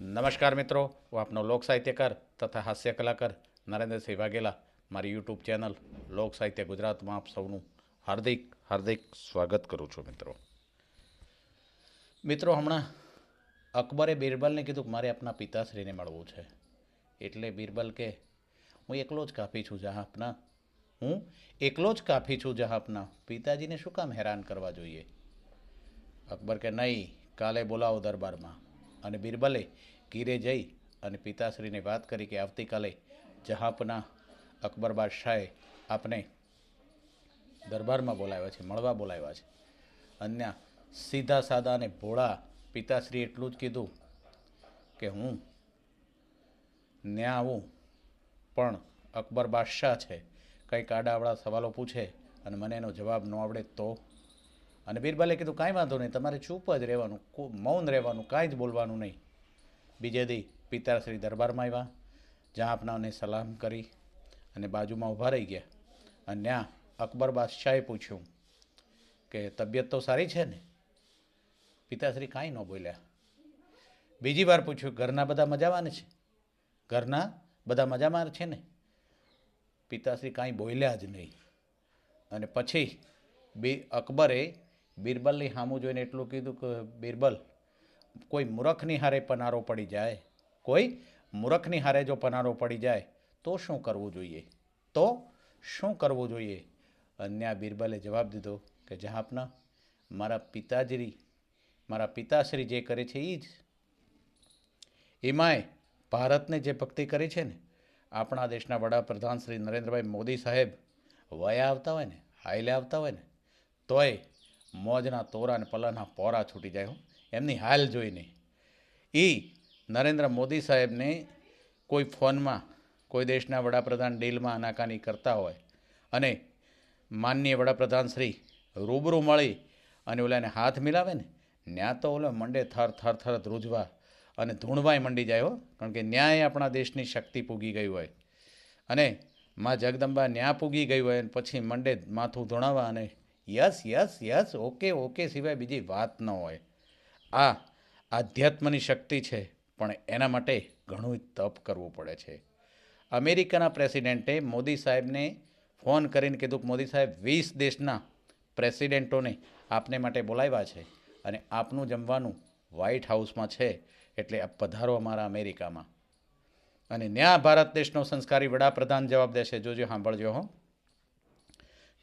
નમસ્કાર મિત્રો, હું આપનો લોક સાહિત્યકાર તથા હાસ્ય કલાકાર નરેન્દ્રસિંહ વાઘેલા. મારી યુટ્યુબ ચેનલ લોક સાહિત્ય ગુજરાતમાં આપ સૌનું હાર્દિક હાર્દિક સ્વાગત કરું છું મિત્રો. મિત્રો, હમણાં અકબરે બિરબલને કીધું કે મારે આપના પિતાશ્રીને મળવું છે. એટલે બિરબલ કે, હું એકલો જ કાફી છું જહા આપના હું એકલો જ કાફી છું જહા આપના પિતાજીને શું કામ હેરાન કરવા જોઈએ? અકબર કે, નહીં, કાલે બોલાવો દરબારમાં. અને બિરબલે ગીરે જઈ અને પિતાશ્રીને વાત કરી કે આવતીકાલે જહાંપના અકબર બાદશાહે આપને દરબારમાં બોલાવ્યા છે, મળવા બોલાવ્યા છે. અન્ય સીધા સાદા અને ભોળા પિતાશ્રી એટલું જ કીધું કે હું ન્યા આવું, પણ અકબર બાદશાહ છે, કંઈક આડાવડા સવાલો પૂછે અને મને એનો જવાબ ન આવડે તો અને બિરબલે કીધું, કાંઈ વાંધો નહીં, તમારે ચૂપ જ રહેવાનું મૌન રહેવાનું, કાંઈ જ બોલવાનું નહીં. બીજે દી પિતાશ્રી દરબારમાં આવ્યા, જ્યાં આપનાને સલામ કરી અને બાજુમાં ઊભા રહી ગયા. અને ત્યાં અકબર બાદશાહે પૂછ્યું કે, તબિયત તો સારી છે ને? પિતાશ્રી કાંઈ ન બોલ્યા. બીજી વાર પૂછ્યું, ઘરના બધા મજામાં છે? ઘરના બધા મજામાં છે ને? પિતાશ્રી કાંઈ બોલ્યા જ નહીં. અને પછી બી અકબરે બિરબલની સામું જોઈને એટલું કીધું કે, બિરબલ, કોઈ મૂરખની હારે પનારો પડી જાય, કોઈ મૂરખની હારે જો પનારો પડી જાય, તો શું કરવું જોઈએ? તો શું કરવું જોઈએ? અન્ય બિરબલે જવાબ દીધો કે, જહાપના, મારા પિતાજી મારા પિતાશ્રી જે કરે છે એ જ. એમાંય ભારતને જે ભક્તિ કરી છે ને, આપણા દેશના વડાપ્રધાન શ્રી નરેન્દ્રભાઈ મોદી સાહેબ, વયા આવતા હોય ને, હાઈલે આવતા હોય ને, તોય મોજના તોરા અને પલ્લાના પોરા છૂટી જાય એમની હાલ જોઈને એ નરેન્દ્ર મોદી સાહેબને કોઈ ફોનમાં, કોઈ દેશના વડાપ્રધાન ડીલમાં આનાકાની કરતા હોય અને માનનીય વડાપ્રધાન શ્રી રૂબરૂ મળી અને ઓલાને હાથ મિલાવે ને ત્યાં તો ઓલો મંડે થર થર થર ધ્રુજવા અને ધૂણવાય મંડી જાય હો. કારણ કે ન્યાય આપણા દેશની શક્તિ પૂગી ગઈ હોય. અને માં જગદંબા ન્યા પૂગી ગઈ હોય અને પછી મંડે માથું ધોણાવા અને yes yes yes, okay okay સિવાય બીજી વાત ન હોય. આ આધ્યાત્મની શક્તિ છે, પણ એના માટે ઘણું તપ કરવું પડે છે. અમેરિકાના પ્રેસિડેન્ટે મોદી સાહેબને ફોન કરીને કીધું કે મોદી સાહેબ, વીસ દેશના પ્રેસિડેન્ટોને આપને માટે બોલાવ્યા છે અને આપનું જમવાનું વ્હાઇટ હાઉસમાં છે એટલે આપ પધારો અમારા અમેરિકામાં. અને ન્યા ભારત દેશનો સંસ્કારી વડાપ્રધાન જવાબ દેશે. જોજો, સાંભળજો હો.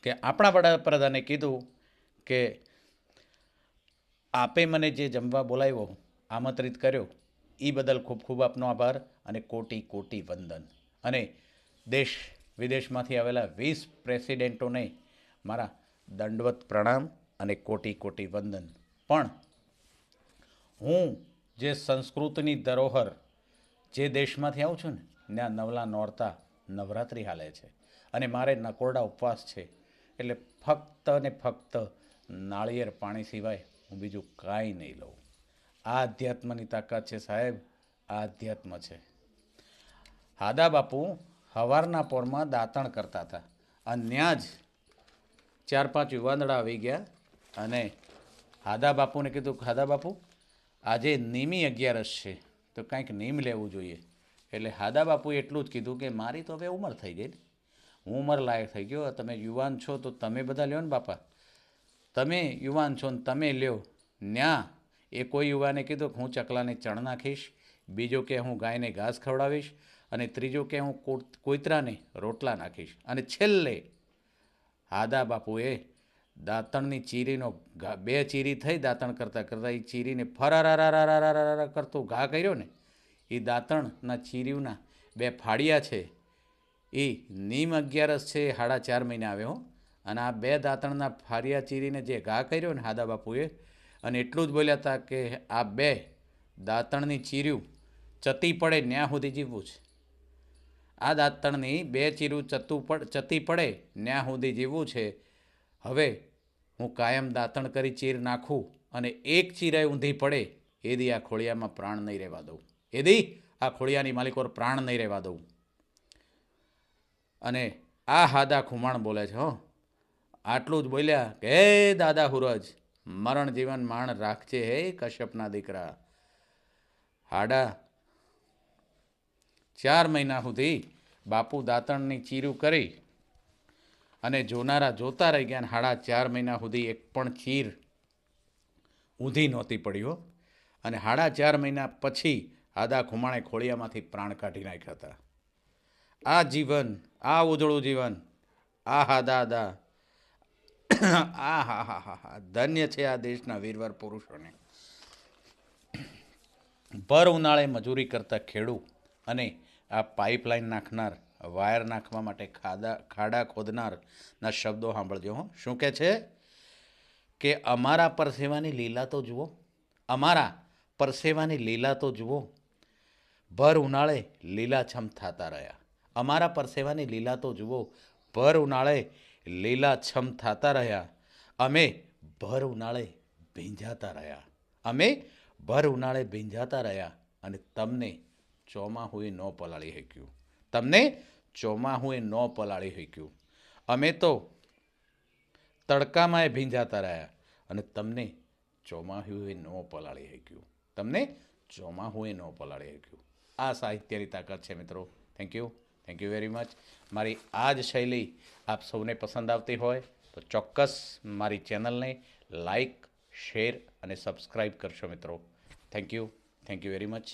કે આપણા વડાપ્રધાને કીધું કે આપે મને જે જમવા બોલાવ્યો, આમંત્રિત કર્યો એ બદલ ખૂબ ખૂબ આપનો આભાર અને કોટી કોટી વંદન. અને દેશ વિદેશમાંથી આવેલા વીસ પ્રેસિડેન્ટોને મારા દંડવત પ્રણામ અને કોટી કોટી વંદન. પણ હું જે સંસ્કૃતની ધરોહર જે દેશમાંથી આવું છું ને, ત્યાં નવલા નોરતા નવરાત્રિ હાલે છે. અને મારે નકોરડા ઉપવાસ છે. એટલે ફક્ત ને ફક્ત નાળિયેર પાણી સિવાય હું બીજું કાંઈ નહીં લઉં. આ અધ્યાત્મની તાકાત છે સાહેબ, આ અધ્યાત્મ છે. હાદા બાપુ હવારના પોરમાં દાંતણ કરતા હતા. અને ત્યાં જ ચાર પાંચ યુવાંદડા આવી ગયા અને હાદા બાપુને કીધું હાદા બાપુ, આજે નિમી અગિયારસ છે, તો કાંઈક નીમ લેવું જોઈએ. એટલે હાદા બાપુએ એટલું જ કીધું કે, મારી તો હવે ઉંમર થઈ ગઈ હું ઉંમર લાયક થઈ ગયો. તમે યુવાન છો તો તમે બધા લ્યો ને બાપા. તમે યુવાન છો ને તમે લ્યો. ન્યા એ કોઈ યુવાને કીધું કે હું ચકલાને ચણ નાખીશ, બીજો કે હું ગાયને ઘાસ ખવડાવીશ અને ત્રીજો કે હું કોઈતરાને રોટલા નાખીશ. અને છેલ્લે હાદા બાપુએ દાંતણની ચીરીનો ઘા, બે ચીરી થઈ દાંતણ કરતાં કરતાં એ ચીરીને ફરારારારારારારા કરતો ઘા કર્યો ને એ દાંતણના ચીરીઓના બે ફાડિયા છે એ નીમ અગિયારસ છે એ સાડા ચાર મહિને આવ્યો અને આ બે દાંતણના ફારિયા ચીરીને જે ઘા કર્યો ને હાદા બાપુએ, અને એટલું જ બોલ્યા હતા કે આ બે દાંતણની ચીર્યું ચતી પડે ન્યા સુધી જીવવું છે. આ દાંતણની બે ચીરું ચતું પડ, ચતી પડે ન્યા સુધી જીવવું છે. હવે હું કાયમ દાંતણ કરી ચીર નાખું અને એક ચીરાય ઊંધી પડે, એદી આ ખોળિયામાં પ્રાણ નહીં રહેવા દઉં. એદી આ ખોળિયાની માલિકોર પ્રાણ નહીં રહેવા દઉં. અને આ હાદા ખુમાણ બોલે છે, હો. આટલું જ બોલ્યા કે, હે દાદા હુરજ, મરણ જીવન માણ રાખજે હે કશ્યપના દીકરા. હાડા, ચાર મહિના સુધી બાપુ દાંતણની ચીરું કરી અને જોનારા જોતા રહી ગયા હાડા, ચાર મહિના સુધી એક પણ ચીર ઊંધી નહોતી પડ્યો અને હાડા, ચાર મહિના પછી આદા ખુમાણે ખોળિયામાંથી પ્રાણ કાઢી નાખ્યા હતા. આ જીવન આ ઉજળું જીવન. આ હા દાદા આ હા હા હા હા. ધન્ય છે આ દેશના વીરવર પુરુષોને. ભર ઉનાળે મજૂરી કરતા ખેડૂ અને આ પાઇપલાઇન નાખનાર, વાયર નાખવા માટે ખાડા ખાડા ખોદનારના શબ્દો સાંભળજો, હો. શું કહે છે? કે અમારા પરસેવાની લીલા તો જુઓ, અમારા પરસેવાની લીલા તો જુઓ, ભર ઉનાળે લીલાછમ થતા રહ્યા. અમારા પરસેવાની લીલા તો જુઓ, ભર ઉનાળે લીલાછમ થતા રહ્યા. અમે ભર ઉનાળે ભીંજાતા રહ્યા. અમે ભર ઉનાળે ભીંજાતા રહ્યા અને તમને ચોમાહુએ ન પલાળી શક્યું. તમને ચોમાહુએ ન પલાળી શક્યું. અમે તો તડકામાં ભીંજાતા રહ્યા અને તમને ચોમાહુએ ન પલાળી શક્યું. તમને ચોમાહુએ ન પલાળી શક્યું. આ સાહિત્યની તાકાત છે મિત્રો. Thank you thank you very much મારી આ જ શૈલી આપ સૌને પસંદ આવતી હોય તો ચોક્કસ મારી ચેનલને લાઈક, શેર અને સબસ્ક્રાઈબ કરશો મિત્રો. Thank you thank you very much